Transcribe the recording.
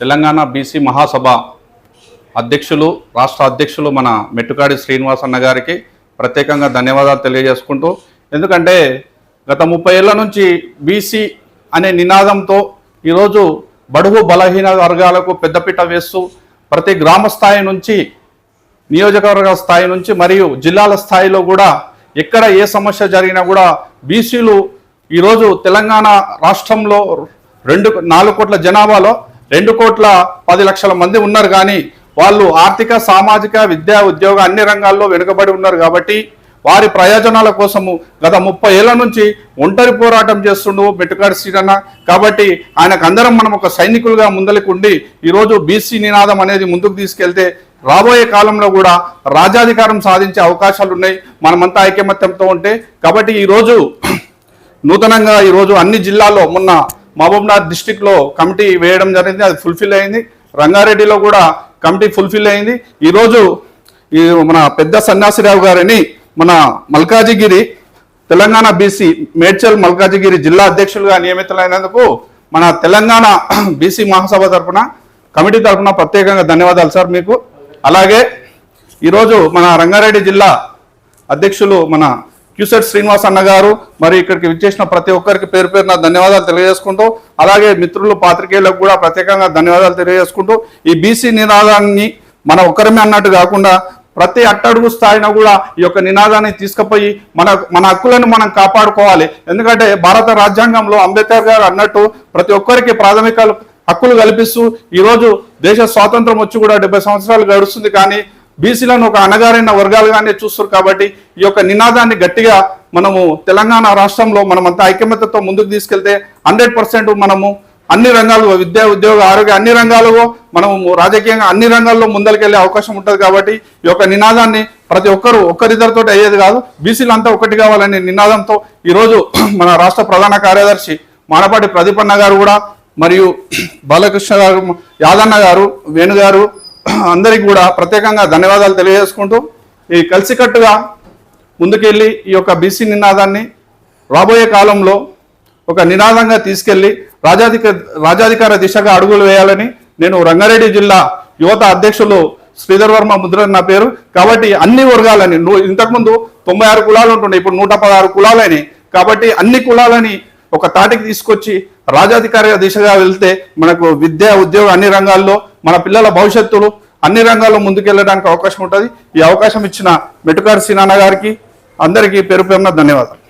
Telangana BC మహాసభ అధ్యక్షులు రాష్ట్ర అధ్యక్షులు మన మెట్టుకాడి శ్రీనివాస్ అన్న గారికి ప్రత్యేకంగా ధన్యవాదాలు తెలియజేసుకుంటూ ఎందుకంటే గత ముప్పై ఏళ్ళ నుంచి బీసీ అనే నినాదంతో ఈరోజు బడుగు బలహీన వర్గాలకు పెద్దపీట వేస్తూ ప్రతి గ్రామ స్థాయి నుంచి నియోజకవర్గ స్థాయి నుంచి మరియు జిల్లాల స్థాయిలో కూడా ఎక్కడ ఏ సమస్య జరిగినా కూడా బీసీలు ఈరోజు తెలంగాణ రాష్ట్రంలో రెండు నాలుగు కోట్ల జనాభాలో రెండు కోట్ల పది లక్షల మంది ఉన్నారు కానీ వాళ్ళు ఆర్థిక సామాజిక విద్యా ఉద్యోగ అన్ని రంగాల్లో వెనుకబడి ఉన్నారు కాబట్టి వారి ప్రయోజనాల కోసము గత ముప్పై ఏళ్ళ నుంచి ఒంటరి పోరాటం చేస్తుండు మెట్టుకాడి శ్రీరన్న కాబట్టి ఆయనకు అందరం మనం ఒక సైనికులుగా ముందరికి ఉండి ఈరోజు బీసీ నినాదం అనేది ముందుకు తీసుకెళ్తే రాబోయే కాలంలో కూడా రాజ్యాధికారం సాధించే అవకాశాలు ఉన్నాయి మనమంతా ఐకమత్యంతో ఉంటే కాబట్టి ఈరోజు నూతనంగా ఈరోజు అన్ని జిల్లాల్లో మొన్న మహబూబ్నాథ్ డిస్టిక్లో కమిటీ వేయడం జరిగింది అది ఫుల్ఫిల్ అయింది. రంగారెడ్డిలో కూడా కమిటీ ఫుల్ఫిల్ అయింది. ఈరోజు ఈ మన పెద్ద సన్యాసిరావు గారిని మన మల్కాజిగిరి తెలంగాణ బీసీ మేడ్చల్ మల్కాజిగిరి జిల్లా అధ్యక్షులుగా నియమితులైనందుకు మన తెలంగాణ బీసీ మహాసభ తరఫున కమిటీ తరఫున ప్రత్యేకంగా ధన్యవాదాలు సార్ మీకు. అలాగే ఈరోజు మన రంగారెడ్డి జిల్లా అధ్యక్షులు మన క్యూసెట్ శ్రీనివాస్ అన్న గారు మరి ఇక్కడికి విచ్చేసిన ప్రతి ఒక్కరికి పేరు పేరున ధన్యవాదాలు తెలియజేసుకుంటూ అలాగే మిత్రులు పాత్రికేయులకు కూడా ప్రత్యేకంగా ధన్యవాదాలు తెలియజేసుకుంటూ ఈ బీసీ నినాదాన్ని మన ఒక్కరమే అన్నట్టు కాకుండా ప్రతి అట్టడుగు స్థాయిన కూడా ఈ యొక్క నినాదాన్ని తీసుకుపోయి మన మన హక్కులను మనం కాపాడుకోవాలి. ఎందుకంటే భారత రాజ్యాంగంలో అంబేద్కర్ గారు అన్నట్టు ప్రతి ఒక్కరికి ప్రాథమిక హక్కులు కల్పిస్తూ ఈరోజు దేశ స్వాతంత్రం వచ్చి కూడా డెబ్బై సంవత్సరాలు గడుస్తుంది కానీ బీసీలను ఒక అణగారిన వర్గాలుగానే చూస్తారు కాబట్టి ఈ యొక్క నినాదాన్ని గట్టిగా మనము తెలంగాణ రాష్ట్రంలో మనమంతా ఐక్యమత్యతో ముందుకు తీసుకెళ్తే హండ్రెడ్ పర్సెంట్ మనము అన్ని రంగాలు విద్యా ఉద్యోగ ఆరోగ్య అన్ని రంగాలలో మనము రాజకీయంగా అన్ని రంగాల్లో ముందరికెళ్ళే అవకాశం ఉంటుంది కాబట్టి ఈ యొక్క నినాదాన్ని ప్రతి ఒక్కరు ఒక్కరిద్దరితో అయ్యేది కాదు. బీసీలు అంతా ఒకటి కావాలనే నినాదంతో ఈరోజు మన రాష్ట్ర ప్రధాన కార్యదర్శి మానపాటి ప్రదీపన్న గారు కూడా మరియు బాలకృష్ణ గారు యాదన్న గారు వేణు గారు అందరికి కూడా ప్రత్యేకంగా ధన్యవాదాలు తెలియజేసుకుంటూ ఈ కలిసికట్టుగా ముందుకెళ్ళి ఈ యొక్క బీసీ నినాదాన్ని రాబోయే కాలంలో ఒక నినాదంగా తీసుకెళ్ళి రాజాధిక రాజాధికార దిశగా అడుగులు వేయాలని నేను రంగారెడ్డి జిల్లా యువత అధ్యక్షులు శ్రీధర్ వర్మ ముద్ర నా పేరు. కాబట్టి అన్ని వర్గాలని ఇంతకుముందు తొంభై ఆరు కులాలు ఉంటుండే ఇప్పుడు నూట పదహారు కులాలని. కాబట్టి అన్ని కులాలని ఒక తాటికి తీసుకొచ్చి రాజాధికార దిశగా వెళ్తే మనకు విద్య ఉద్యోగ అన్ని రంగాల్లో మన పిల్లల భవిష్యత్తులు అన్ని రంగాల్లో ముందుకెళ్ళడానికి అవకాశం ఉంటుంది. ఈ అవకాశం ఇచ్చిన మెటుకారు సినాన్న గారికి అందరికీ పేరు పేరున ధన్యవాదాలు.